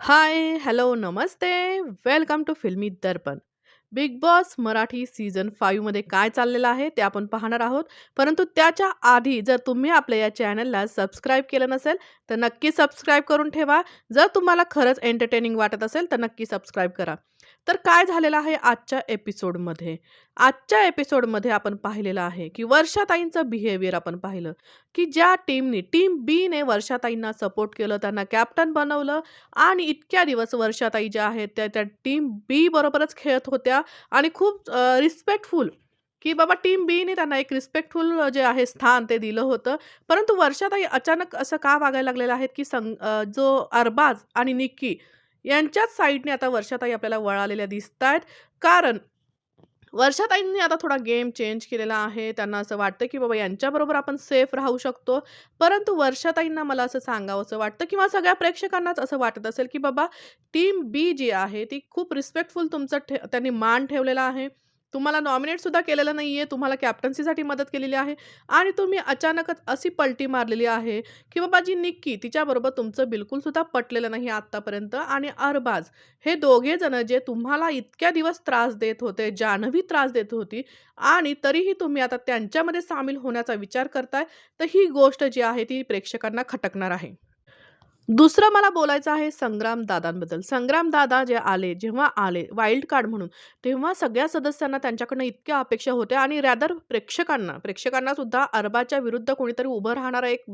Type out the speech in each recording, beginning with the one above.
High, hello, Namaste. Welcome to Filmi Darpan. Bigg Boss Marathi season फाईव्हमध्ये काय चाललेलं आहे ते आपण पाहणार आहोत. परंतु त्याच्या आधी जर तुम्ही आपल्या या चॅनलला सबस्क्राईब केलं नसेल, तर नक्की सबस्क्राईब करून ठेवा. जर तुम्हाला खरंच एंटरटेनिंग वाटत असेल, तर नक्की सबस्क्राईब करा. तर काय झालेलं आहे आजच्या एपिसोडमध्ये? आजच्या एपिसोडमध्ये आपण पाहिलेलं आहे, की वर्षाताईंचं बिहेवियर आपण पाहिलं, की ज्या टीमनी टीम बीने वर्षाताईंना सपोर्ट केलं, त्यांना कॅप्टन बनवलं आणि इतक्या दिवस वर्षाताई ज्या आहेत त्या त्या टीम बी बरोबरच खेळत होत्या आणि खूप रिस्पेक्टफुल की बाबा टीम बीने त्यांना एक रिस्पेक्टफुल जे आहे स्थान ते दिलं होतं. परंतु वर्षाताई अचानक असं का वागायला लागलेलं आहेत, की संग जो अरबाज आणि निक्की यांच्याच साईडने आता वर्षाताई आपल्याला वळालेल्या दिसत आहेत कारण वर्षाताईंनी आता थोडा गेम चेंज केलेला आहे. त्यांना असं वाटतं, की बाबा यांच्याबरोबर आपण सेफ राहू शकतो. परंतु वर्षाताईंना मला असं सांगावंसं वाटतं किंवा सगळ्या प्रेक्षकांनाच असं वाटत असेल, की बाबा टीम बी जी आहे ती खूप रिस्पेक्टफुल तुमचं ठे त्यांनी मान ठेवलेला आहे. तुम्हाला नॉमिनेट सुद्धा केलेलं आहे तुम्हाला कॅप्टन्सीसाठी मदत केलेली आहे. आणि तुम्ही अचानकच अशी पलटी मारलेली आहे, की बाबा जी निक्की तिच्याबरोबर तुमचं बिलकुलसुद्धा पटलेलं नाही आत्तापर्यंत. आणि अरबाज हे दोघे जण जे तुम्हाला इतक्या दिवस त्रास देत होते, जान्हवी त्रास देत होती आणि तरीही तुम्ही आता त्यांच्यामध्ये सामील होण्याचा विचार करताय, तर ही गोष्ट जी आहे ती प्रेक्षकांना खटकणार आहे. दुसरं मला बोलायचं आहे संग्रामदादांबद्दल. संग्रामदादा जे आले, जेव्हा आले वाईल्ड कार्ड म्हणून, तेव्हा सगळ्या सदस्यांना त्यांच्याकडनं इतक्या अपेक्षा होत्या आणि रॅदर प्रेक्षकांना, प्रेक्षकांना सुद्धा अरबाच्या विरुद्ध कोणीतरी उभं राहणारा एक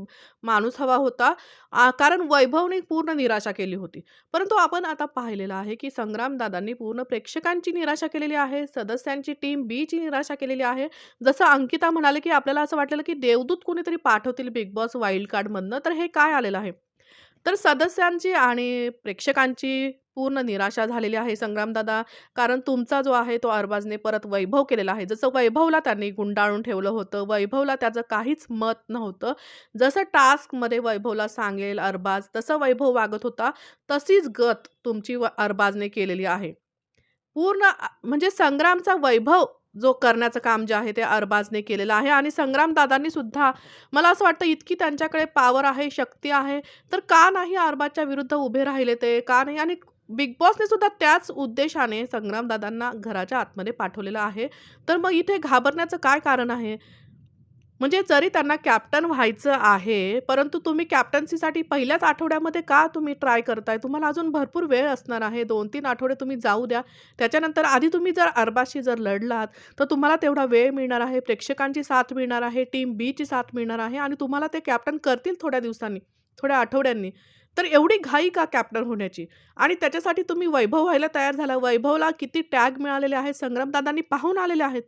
माणूस हवा होता. आ, कारण वैभवने पूर्ण निराशा केली होती. परंतु आपण आता पाहिलेलं आहे, की संग्रामदादांनी पूर्ण प्रेक्षकांची निराशा केलेली आहे, सदस्यांची टीम बीची निराशा केलेली आहे. जसं अंकिता म्हणाले, की आपल्याला असं वाटलेलं, की देवदूत कोणीतरी पाठवतील बिग बॉस वाईल्ड कार्डमधनं, तर हे काय आलेलं आहे? तर सदस्यांची आणि प्रेक्षकांची पूर्ण निराशा झालेली आहे संग्रामदादा. कारण तुमचा जो आहे तो अरबाजने परत वैभव केलेला आहे. जसं वैभवला त्यांनी गुंडाळून ठेवलं होतं. वैभवला त्याचं काहीच मत नव्हतं. जसं टास्कमध्ये वैभवला सांगेल अरबाज तसं वैभव वागत होता. तशीच गत तुमची व अरबाजने केलेली आहे. पूर्ण म्हणजे संग्रामचा वैभव जो करण्याचं काम जे आहे ते अरबाजने केलेलं आहे आणि संग्रामदादांनी सुद्धा मला असं वाटतं इतकी त्यांच्याकडे पॉवर आहे, शक्ती आहे, तर का नाही अरबाजच्या विरुद्ध उभे राहिले ते? का नाही? आणि बिग बॉसने सुद्धा त्याच उद्देशाने संग्रामदादांना घराच्या आतमध्ये पाठवलेलं आहे. तर मग इथे घाबरण्याचं काय कारण आहे? म्हणजे जरी त्यांना कॅप्टन व्हायचं आहे, परंतु तुम्ही कॅप्टन्सीसाठी पहिल्याच आठवड्यामध्ये का तुम्ही ट्राय करताय? तुम्हाला अजून भरपूर वेळ असणार आहे. 2-3 आठवडे तुम्ही जाऊ द्या. त्याच्यानंतर आधी तुम्ही जर अरबाशी जर लढलात, तर तुम्हाला तेवढा वेळ मिळणार आहे, प्रेक्षकांची साथ मिळणार आहे, टीम बीची साथ मिळणार आहे आणि तुम्हाला ते कॅप्टन करतील थोड्या दिवसांनी, थोड्या आठवड्यांनी. तर एवढी घाई का कॅप्टन होण्याची? आणि त्याच्यासाठी तुम्ही वैभव व्हायला तयार झाला. वैभवला किती टॅग मिळालेले आहेत, संग्रामदादांनी पाहून आलेले आहेत.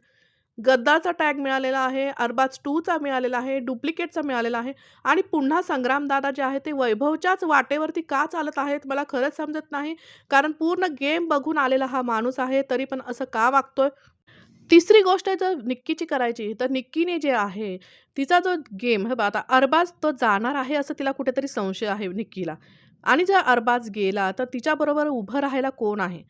गद्दाचा टॅग मिळालेला आहे, अरबाज टूचा मिळालेला आहे, डुप्लिकेटचा मिळालेला आहे आणि पुन्हा संग्रामदादा जे आहे ते वैभवच्याच वाटेवरती का चालत आहेत? मला खरंच समजत नाही. कारण पूर्ण गेम बघून आलेला हा माणूस आहे, तरी पण असं का वागतोय? तिसरी गोष्ट आहे जर निक्कीची करायची, तर निक्कीने जे आहे, तिचा जो गेम हे बा आता अरबाज तो जाणार आहे असं तिला कुठेतरी संशय आहे निक्कीला आणि जर अरबाज गेला, तर तिच्याबरोबर उभं राहायला कोण आहे?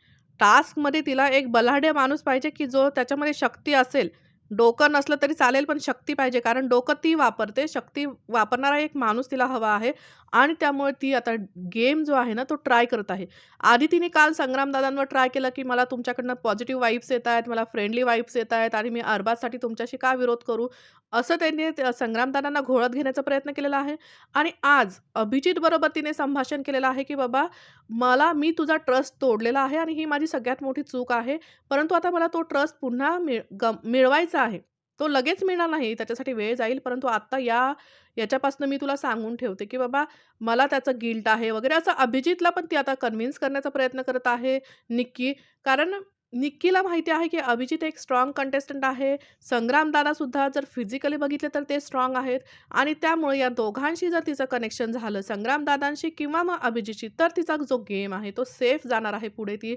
टास्कमध्ये तिला एक बलाढ्य माणूस पाहिजे, की जो त्याच्यामध्ये शक्ती असेल. डोकं नसलं तरी चालेल, पण शक्ती पाहिजे. कारण डोकं ती वापरते, शक्ती वापरणारा एक माणूस तिला हवा आहे आणि त्यामुळे ती आता गेम जो आहे ना, तो ट्राय करत आहे. आधी तिने काल संग्रामदादांवर ट्राय केलं, की मला तुमच्याकडनं पॉझिटिव्ह वाईफ्स येत आहेत मला फ्रेंडली वाईफ्स येत आहेत आणि मी अरबाजसाठी तुमच्याशी का विरोध करू? असं त्यांनी संग्रामदादांना घोळत घेण्याचा प्रयत्न केलेला आहे आणि आज अभिजितबरोबर तिने संभाषण केलेलं आहे, की "बाबा, मला मी तुझा ट्रस्ट तोडलेला आहे आणि ही माझी सगळ्यात मोठी चूक आहे. परंतु आता मला तो ट्रस्ट पुन्हा मिळ गम मिळवायचा आहे. तो लगेच मिळणार नाही, त्याच्यासाठी वेळ जाईल. परंतु आत्ता या याच्यापासून मी तुला सांगून ठेवते, की बाबा मला त्याचं गिल्ट आहे" वगैरे असं अभिजितला पण ती आता कन्विन्स करण्याचा प्रयत्न करत आहे निक्की. कारण निक्कीला माहिती आहे, की अभिजित एक स्ट्राँग कंटेस्टंट आहे. संग्रामदादासुद्धा जर फिजिकली बघितले तर ते स्ट्राँग आहेत आणि त्यामुळे या दोघांशी जर तिचं कनेक्शन झालं, संग्रामदादांशी किंवा मग अभिजितशी, तर तिचा जो गेम आहे तो सेफ जाणार आहे. पुढे ती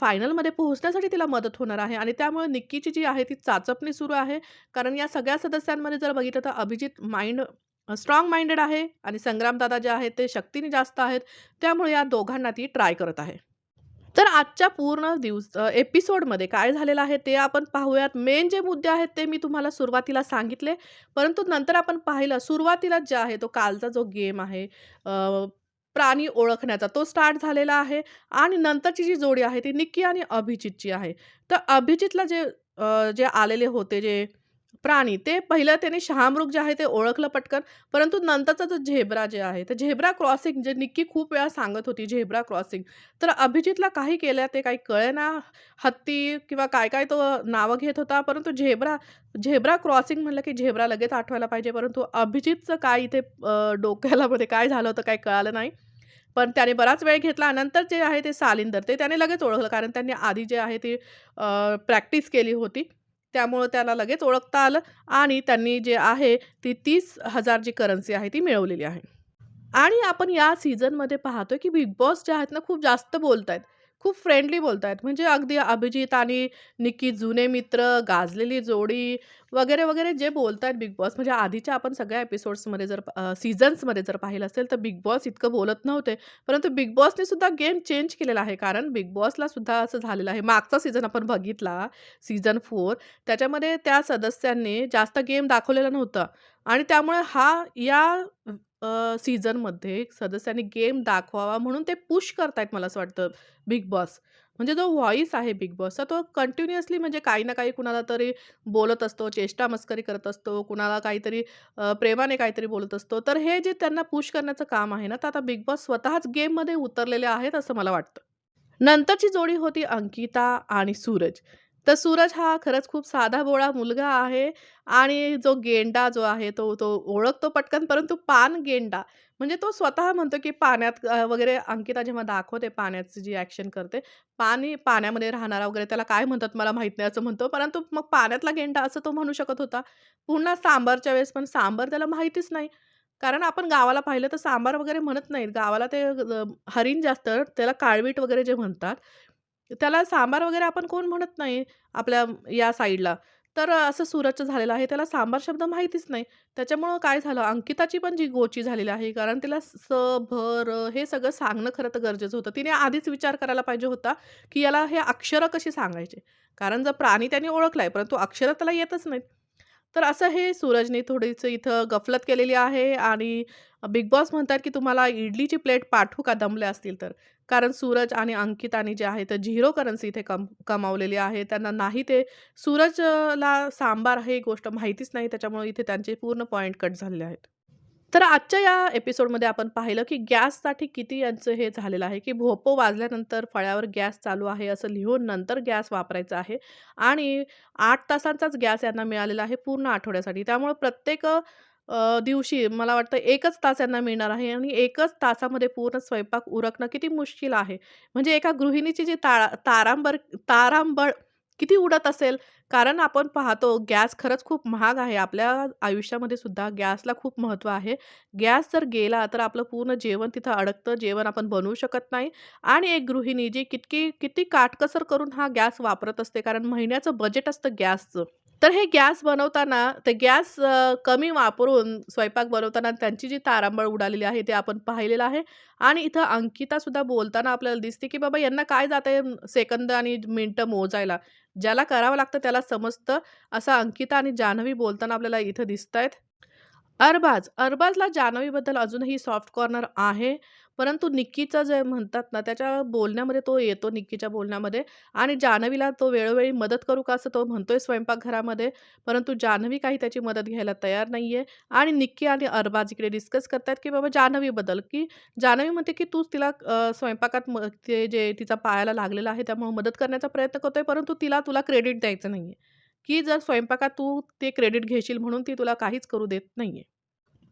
फायनलमध्ये पोहोचण्यासाठी तिला मदत होणार आहे आणि त्यामुळे निक्कीची जी आहे ती चाचपणी सुरू आहे. कारण या सगळ्या सदस्यांमध्ये जर बघितलं तर Abhijeet mind strong strong minded आहे आणि संग्रामदादा जे आहेत ते शक्तीने जास्त आहेत. त्यामुळे या दोघांना ती ट्राय करत आहे. तर आजच्या पूर्ण दिवस एपिसोडमध्ये काय झालेलं आहे ते आपण पाहूयात. मेन जे मुद्दे आहेत ते मी तुम्हाला सुरुवातीला सांगितले. परंतु नंतर आपण पाहिलं सुरुवातीला जे आहे तो कालचा जो गेम आहे प्राणी ओळखण्याचा तो स्टार्ट झालेला आहे आणि नंतरची जी जोडी आहे ती निक्की आणि अभिजितची आहे. तर अभिजितला जे जे आलेले होते जे प्राणी ते पहिलं त्याने शहामृग जे आहे ते ओळखलं पटकन. परंतु नंतरचा जो झेब्रा जे आहे, तर झेब्रा क्रॉसिंग जे निक्की खूप वेळा सांगत होती झेब्रा क्रॉसिंग. तर अभिजितला काही केलं ते काही कळेना. हत्ती किंवा काय-काय तो नावं घेत होता. परंतु झेब्रा झेब्रा क्रॉसिंग म्हणलं की झेब्रा लगेच आठवायला पाहिजे. परंतु अभिजितचं काय इथे डोक्याला मध्ये काय झालं होतं काही कळालं नाही. पण त्याने बराच वेळ घेतला. नंतर जे आहे ते सालिंदर ते त्याने लगेच ओळखलं. कारण त्यांनी आधी जे आहे ती प्रॅक्टिस केली होती. त्यामुळं त्याला लगेच ओळखता आलं आणि त्यांनी जे आहे ती तीस हजार जी करन्सी आहे ती मिळवलेली आहे. आणि आपण या सीझनमध्ये पाहतोय की बिग बॉस जे आहेत ना खूप जास्त बोलतायत. खूप फ्रेंडली बोलतायत. म्हणजे अगदी अभिजित आणि निक्की जुने मित्र, गाजलेली जोडी वगैरे, वगैरे जे बोलतायत बिग बॉस म्हणजे आधीच्या आपण सगळ्या एपिसोड्समध्ये जर सीझन्समध्ये जर पाहिलं असेल तर बिग बॉस इतकं बोलत नव्हते. परंतु बिग बॉसने सुद्धा गेम चेंज केलेला आहे. कारण बिग बॉसला सुद्धा असं झालेलं आहे. मागचा सीझन आपण बघितला सीझन फोर त्याच्यामध्ये त्या सदस्यांनी जास्त गेम दाखवलेला नव्हता आणि त्यामुळे हा या अ, सीझनमध्ये सदस्यांनी गेम दाखवावा म्हणून ते पुश करतायत मला असं वाटतं बिग बॉस. म्हणजे जो व्हॉईस आहे बिग बॉसचा तो कंटिन्युअसली म्हणजे काही ना काही कुणाला तरी बोलत असतो, चेष्टा-मस्करी करत असतो, कुणाला काहीतरी अ, प्रेमाने काहीतरी बोलत असतो. तर हे जे त्यांना पुश करण्याचं काम आहे ना, तर आता बिग बॉस स्वतःच गेममध्ये उतरलेले आहेत असं मला वाटतं. नंतरची जोडी होती अंकिता आणि सूरज. तर सूरज हा खरंच खूप साधा बोळा मुलगा आहे आणि जो गेंडा जो आहे तो तो ओळखतो पटकन परंतु पान गेंडा म्हणजे तो स्वतः म्हणतो की पाण्यात वगैरे अंकिता जेव्हा दाखवते पाण्याची जी ॲक्शन करते, पाणी पाण्यामध्ये राहणारा वगैरे त्याला काय म्हणतात मला माहीत नाही असं म्हणतो. परंतु मग पाण्यातला गेंडा असं तो म्हणू शकत होता. पुन्हा सांबारच्या वेळेस पण सांबार त्याला माहितीच नाही. कारण आपण गावाला पाहिलं तर सांबार वगैरे म्हणत नाहीत. गावाला ते हरिण हरीण जास्त त्याला काळवीट वगैरे जे म्हणतात. त्याला सांबार वगैरे आपण कोण म्हणत नाही आपल्या या साईडला तर असं सूरजचं झालेलं आहे. त्याला सांबार शब्द माहितीच नाही. त्याच्यामुळं काय झालं अंकिताची पण जी गोची झालेली आहे कारण तिला स, भर हे सगळं सांगणं खरं तर गरजेचं होतं. तिने आधीच विचार करायला पाहिजे होता, की याला हे अक्षरं कशी सांगायचे. कारण जर प्राणी त्याने आहे परंतु अक्षरं त्याला येतच नाहीत. तर असं हे सूरजने थोडीसं इथं गफलत केलेली आहे आणि बिग बॉस म्हणतात, की तुम्हाला इडलीची प्लेट पाठवू का दमले असतील तर. कारण सूरज आणि अंकिताने जे आहे तर झिरो करन्सी इथे कम कमावलेली आहे. त्यांना नाही ते सूरजला सांबार हे गोष्ट माहितीच नाही. त्याच्यामुळे इथे त्यांचे पूर्ण पॉईंट कट झालेले आहेत. तर आजच्या या एपिसोडमध्ये आपण पाहिलं, की गॅससाठी किती यांचं हे झालेलं आहे, की भोपो वाजल्यानंतर फळ्यावर गॅस चालू आहे असं लिहून नंतर गॅस वापरायचा आहे आणि आठ तासांचाच गॅस यांना मिळालेला आहे पूर्ण आठवड्यासाठी. त्यामुळे प्रत्येक दिवशी मला वाटतं एकच तास यांना मिळणार आहे आणि एकच तासामध्ये पूर्ण स्वयंपाक उरकणं किती मुश्किल आहे. म्हणजे एका गृहिणीची जी ताळा तारांबर तारांबळ किती उडत असेल. कारण आपण पाहतो गॅस खरंच खूप महाग आहे. आपल्या आयुष्यामध्ये सुद्धा गॅसला खूप महत्त्व आहे. गॅस जर गेला तर आपलं पूर्ण जेवण तिथं अडकतं. जेवण आपण बनवू शकत नाही आणि एक गृहिणी जी कितकी किती काटकसर करून हा गॅस वापरत असते. कारण महिन्याचं बजेट असतं गॅसचं. तर हे गॅस बनवताना ते गॅस कमी वापरून स्वयंपाक बनवताना त्यांची जी तारांबळ उडालेली आहे ते आपण पाहिलेलं आहे आणि इथं अंकितासुद्धा बोलताना आपल्याला दिसते, की बाबा यांना काय जातंय सेकंद आणि मिनटं मोजायला. ज्याला करावं लागतं त्याला समजतं. असं अंकिता आणि जान्हवी बोलताना आपल्याला इथं दिसतायत. अरबाज, अरबाजला जान्हवीबद्दल अजूनही सॉफ्ट कॉर्नर आहे. परंतु निक्कीचा जे म्हणतात ना, त्याच्या बोलण्यामध्ये तो येतो निक्कीच्या बोलण्यामध्ये आणि जान्हवीला तो वेळोवेळी मदत करू का असं तो म्हणतोय स्वयंपाकघरामध्ये. परंतु जान्हवी काही त्याची मदत घ्यायला तयार नाही आहे आणि निक्की आणि अरबाज इकडे डिस्कस करतात की बाबा जान्हवीबद्दल, की जान्हवी म्हणते, की तूच तिला स्वयंपाकात म ते जे तिचा पायाला लागलेला आहे त्यामुळे मदत करण्याचा प्रयत्न करतोय. परंतु तिला तुला क्रेडिट द्यायचं नाही आहे की जर स्वयंपाकात तू ते क्रेडिट घेशील म्हणून ती तुला काहीच करू देत नाही आहे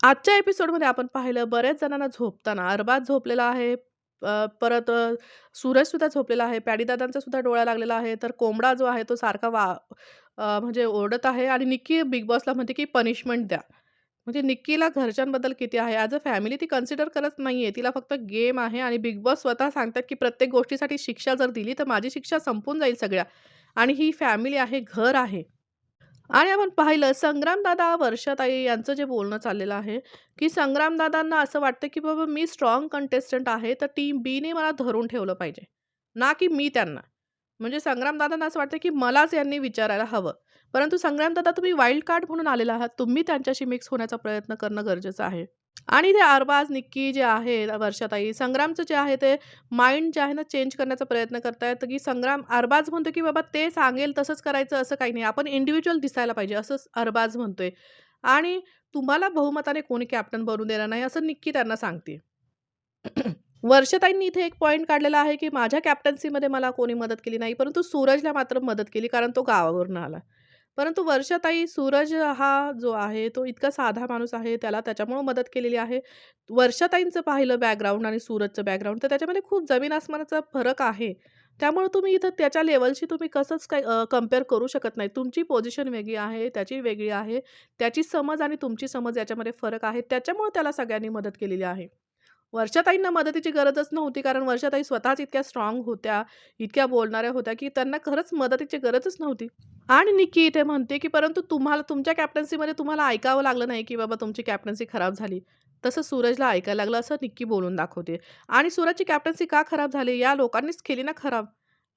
आजच्या एपिसोडमध्ये आपण पाहिलं बऱ्याच जणांना झोपताना अरबाज झोपलेला आहे. परत सूरजसुद्धा झोपलेला आहे. पॅडीदादांचा सुद्धा डोळा लागलेला आहे. तर कोंबडा जो आहे तो सारखा वा म्हणजे ओरडत आहे आणि निक्की बिग बॉसला म्हणते, की पनिशमेंट द्या. म्हणजे निक्कीला घरच्यांबद्दल किती आहे. ॲज अ फॅमिली ती कन्सिडर करत नाही आहे तिला फक्त गेम आहे आणि बिग बॉस स्वतः सांगतात, की प्रत्येक गोष्टीसाठी शिक्षा जर दिली तर माझी शिक्षा संपून जाईल सगळ्या आणि ही फॅमिली आहे, घर आहे. आणि आपण पाहिलं संग्रामदादा, वर्षाताई यांचं जे बोलणं चाललेलं आहे, की संग्रामदादांना असं वाटतं, की बाबा मी स्ट्राँग कंटेस्टंट आहे, तर टीम बीने मला धरून ठेवलं पाहिजे, ना की मी त्यांना. म्हणजे संग्रामदादांना असं वाटतं, की मलाच यांनी विचारायला हवं. परंतु संग्रामदादा तुम्ही वाईल्ड कार्ड म्हणून आलेला आहात. तुम्ही त्यांच्याशी मिक्स होण्याचा प्रयत्न करणं गरजेचं आहे. आणि ते अरबाज, निक्की जे आहे, वर्षाताई, संग्रामचं जे आहे ते माइंड जे आहे ना चेंज करण्याचा प्रयत्न करतायत, की संग्राम अरबाज म्हणतो, की "बाबा ते सांगेल तसंच करायचं असं काही नाही. आपण इंडिव्हिज्युअल दिसायला पाहिजे." असंच अरबाज म्हणतोय. आणि तुम्हाला बहुमताने कोणी कॅप्टन बनवून देणार नाही, असं निक्की त्यांना सांगते. वर्षाताईंनी इथे एक पॉईंट काढलेला आहे, की माझ्या कॅप्टन्सीमध्ये मला कोणी मदत केली नाही, परंतु सूरजला मात्र मदत केली, कारण तो गावावरून आला. परंतु वर्षाताई, सूरज हा जो आहे, तो इतका साधा माणूस आहे, त्याला त्याच्यामुळं मदत केलेली आहे. वर्षाताईंचं पाहिलं बॅकग्राऊंड आणि सूरजचं बॅकग्राऊंड, तर त्याच्यामध्ये खूप जमीन-आसमानाचा फरक आहे. त्यामुळे तुम्ही इथं त्याच्या लेवलशी तुम्ही कसंच काही कंपेअर करू शकत नाही. तुमची पोझिशन वेगळी आहे, त्याची वेगळी आहे. त्याची समज आणि तुमची समज याच्यामध्ये फरक आहे. त्याच्यामुळे त्याला सगळ्यांनी मदत केलेली आहे. वर्षाताईंना मदतीची गरजच नव्हती, कारण वर्षाताई स्वतःच इतक्या स्ट्राँग होत्या, इतक्या बोलणाऱ्या होत्या, की त्यांना खरंच मदतीची गरजच नव्हती. आणि निक्की इथे म्हणते, की "परंतु तुम्हाला तुमच्या कॅप्टन्सीमध्ये तुम्हाला ऐकावं लागलं नाही, की बाबा तुमची कॅप्टन्सी खराब झाली." तसं सूरजला ऐकायला लागलं, असं निक्की बोलून दाखवते. आणि सूरजची कॅप्टन्सी का खराब झाली? या लोकांनीच केली ना खराब.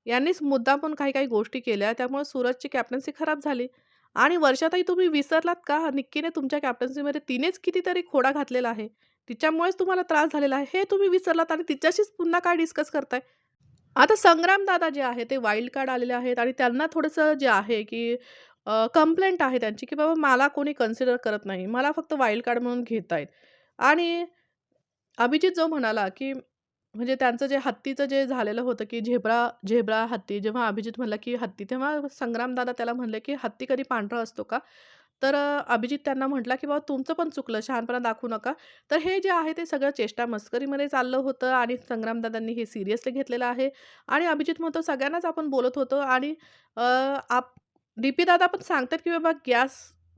यांनीच मुद्दामून काही-काही गोष्टी केल्या, त्यामुळे सूरजची कॅप्टन्सी खराब झाली. आणि वर्षातही तुम्ही विसरलात का? निक्कीने तुमच्या कॅप्टन्सीमध्ये तिनेच कितीतरी खोडा घातलेला आहे. तिच्यामुळेच तुम्हाला त्रास झालेला आहे, हे तुम्ही विसरलात आणि तिच्याशीच पुन्हा काय डिस्कस करताय? आता संग्रामदादा जे आहे, ते वाईल्ड कार्ड आलेले आहेत आणि त्यांना थोडंसं जे आहे, की कंप्लेंट आहे त्यांची, की बाबा मला कोणी कन्सिडर करत नाही. मला फक्त वाईल्ड कार्ड म्हणून घेतायत. आणि अभिजित जो म्हणाला, की म्हणजे त्यांचं जे हत्तीचं जे झालेलं होतं, की झेब्रा झेब्रा हत्ती. जेव्हा अभिजित म्हणला, की हत्ती, तेव्हा संग्रामदादा त्याला म्हणले, की "हत्ती कधी पांढरा असतो का?" तर अ, अभिजित त्यांना म्हटला, की "बाबा तुमचं पण चुकलं, शहाणपणा दाखवू नका." तर हे जे आहे ते सगळं चेष्टा-मस्करीमध्ये चाललं होतं आणि संग्रामदादांनी हे सिरियसली घेतलेलं आहे. आणि अभिजित म्हणतो, "सगळ्यांनाच आपण बोलत होतो आणि अ, आप डी-पी दादा पण सांगतात, की बाबा गॅस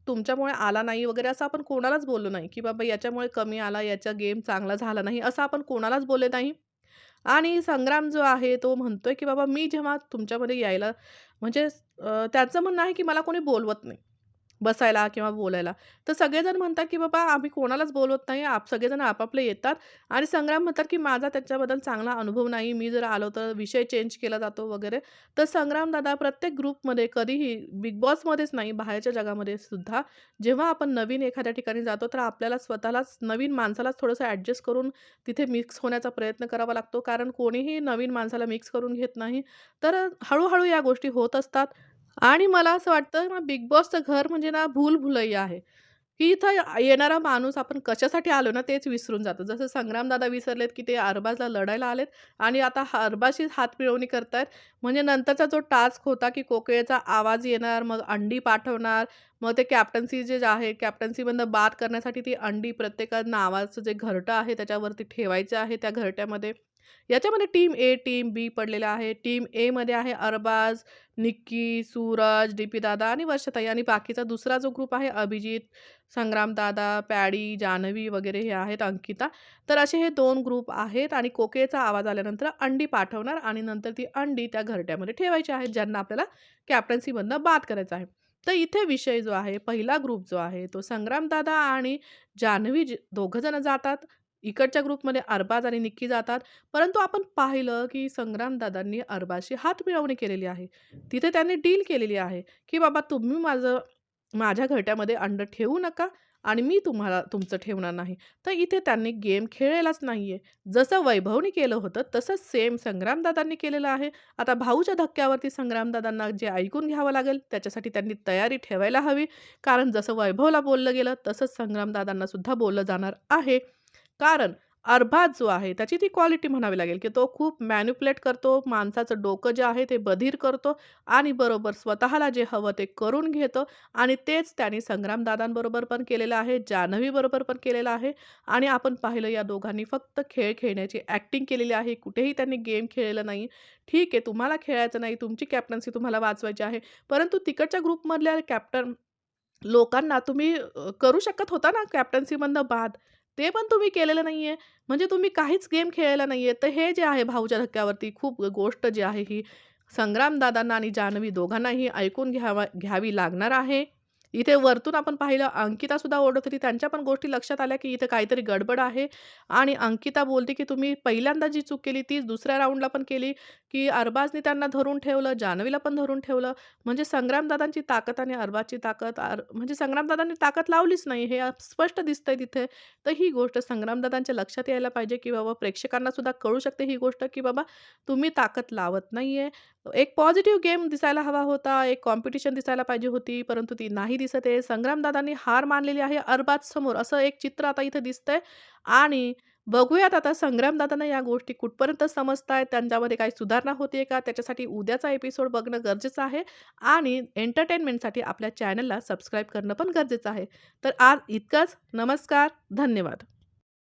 तुमच्यामुळे आला नाही वगैरे असं आपण कोणालाच बोललो नाही, की बाबा याच्यामुळे कमी आला, याचा गेम चांगला झाला नाही, असं आपण कोणालाच बोलले नाही." आणि संग्राम जो आहे तो म्हणतोय, की "बाबा मी जेव्हा तुमच्यामध्ये यायला म्हणजे अ, त्याचं म्हणणं आहे, की मला कोणी बोलवत नाही, बसायला किंवा बोलायला." तर सगळेजण म्हणतात, की "बाबा आम्ही कोणालाच बोलवत नाही. आप सगळेजण आपापले येतात." आणि संग्राम म्हणतात, की "माझा त्याच्याबद्दल चांगला अनुभव नाही. मी जर आलो तर विषय चेंज केला जातो वगैरे." तर संग्राम दादा प्रत्येक ग्रुपमध्ये कधीही बिग बॉसमध्येच नाही, बाहेरच्या जगामध्ये सुद्धा जेव्हा आपण नवीन एखाद्या ठिकाणी जातो, तर आपल्याला स्वतःलाच नवीन माणसालाच थोडंसं ॲडजस्ट करून तिथे मिक्स होण्याचा प्रयत्न करावा लागतो. कारण कोणीही नवीन माणसाला मिक्स करून घेत नाही. तर हळूहळू या गोष्टी होत असतात. आणि मला असं वाटतं ना, बिग बॉसचं घर म्हणजे ना भूल-भुलैया आहे, की इथं येणारा माणूस आपण कशासाठी आलो ना, तेच विसरून जातो. जसं संग्रामदादा विसरलेत, की ते अरबाजला लढायला आलेत आणि आता अरबाशीच हात मिळवणी करतायत. म्हणजे नंतरचा जो टास्क होता, की कोकिळेचा आवाज येणार, मग अंडी पाठवणार, मग ते कॅप्टन्सी जे आहे, कॅप्टन्सीमधनं बाद करण्यासाठी ती अंडी प्रत्येका नावाचं जे घरटं आहे, त्याच्यावरती ठेवायचं आहे त्या घरट्यामध्ये. याच्यामध्ये टीम ए, टीम बी पडलेलं आहे. टीम एमध्ये आहे अरबाज, निक्की, सूरज, डी-पी दादा आणि वर्षताई आणि बाकीचा दुसरा जो ग्रुप आहे अभिजित, संग्रामदादा, पॅडी, जान्हवी वगैरे हे आहेत, अंकिता. तर असे हे दोन ग्रुप आहेत आणि कोकेचा आवाज आल्यानंतर अंडी पाठवणार आणि नंतर ती अंडी त्या घरट्यामध्ये ठेवायची आहेत, ज्यांना आपल्याला कॅप्टन्सीमधनं बाद करायचं आहे. तर इथे विषय जो आहे, पहिला ग्रुप जो आहे, तो संग्रामदादा आणि जान्हवी ज जातात. इकडच्या ग्रुपमध्ये अरबाज आणि निक्की जातात. परंतु आपण पाहिलं, की संग्रामदादांनी अरबाजशी हातमिळवणी केलेली आहे. तिथे त्यांनी डील केलेली आहे, की बाबा तुम्ही माझं माझ्या घरट्यामध्ये अंड ठेवू नका आणि मी तुम्हाला तुमचं ठेवणार नाही. तर इथे त्यांनी गेम खेळलेलाच आहे जसं वैभवने केलं होतं, तसंच सेम संग्रामदादांनी केलेलं आहे. आता भाऊच्या धक्क्यावरती संग्रामदादांना जे ऐकून घ्यावं लागेल, त्याच्यासाठी त्यांनी तयारी ठेवायला हवी. कारण जसं वैभवला बोललं गेलं, तसंच संग्रामदादांनासुद्धा बोललं जाणार आहे. कारण अर्भात जो आहे, त्याची ती क्वालिटी म्हणावी लागेल, की तो खूप मॅन्युपुलेट करतो. माणसाचं डोकं जे आहे ते बधीर करतो आणि बरोबर स्वतःला जे हवं ते करून घेतो आणि तेच त्यांनी संग्रामदादांबरोबर पण केलेलं आहे, जान्हवीबरोबर पण केलेलं आहे आणि आपण पाहिलं या दोघांनी फक्त खेळ खेळण्याची ॲक्टिंग केलेली आहे. कुठेही त्यांनी गेम खेळलेला नाही. ठीक आहे, तुम्हाला खेळायचं नाही, तुमची कॅप्टन्सी तुम्हाला वाचवायची आहे. परंतु तिकडच्या ग्रुपमधल्या कॅप्टन लोकांना तुम्ही करू शकत होता ना कॅप्टन्सीमधनं बाद. ते पण तुम्ही केलेलं नाही आहे म्हणजे तुम्ही काहीच गेम खेळलेला नाहीये. तर हे जे आहे भाऊच्या धक्क्यावरती खूप गोष्ट जी आहे ही संग्रामदादांना आणि जान्हवी दोघांनाही ऐकून घ्यावा घ्यावी लागणार आहे. इथे वरतून आपण पाहिलं अंकितासुद्धा ओढत होती. त्यांच्या पण गोष्टी लक्षात आल्या, की इथे काहीतरी गडबड आहे आणि अंकिता बोलते, की तुम्ही पहिल्यांदा जी चूक केली तीच दुसऱ्या राऊंडला पण केली. की अरबाजने त्यांना धरून ठेवलं, जान्हवीला पण धरून ठेवलं. म्हणजे संग्रामदादांची ताकद आणि अरबाजची ताकद अर म्हणजे संग्रामदादांनी ताकद लावलीच नाही हे स्पष्ट दिसतंय तिथे. तर ही गोष्ट संग्रामदादांच्या लक्षात यायला पाहिजे, की बाबा प्रेक्षकांना सुद्धा कळू शकते ही गोष्ट, की बाबा तुम्ही ताकद लावत नाहीये. एक पॉझिटिव्ह गेम दिसायला हवा होता, एक कॉम्पिटिशन दिसायला पाहिजे होती, परंतु ती नाही दिसत आहे. संग्रामदादांनी हार मानलेली आहे अरबाजसमोर असं एक चित्र आता इथे दिसतंय आणि बघूयात आता संग्रामदादांना या गोष्टी कुठपर्यंत समजत आहेत त्यांच्यामध्ये काही सुधारणा होते का? त्याच्यासाठी उद्याचा एपिसोड बघणं गरजेचं आहे आणि एंटरटेनमेंटसाठी आपल्या चॅनलला सबस्क्राईब करणं पण गरजेचं आहे. तर आज इतकंच. नमस्कार. धन्यवाद.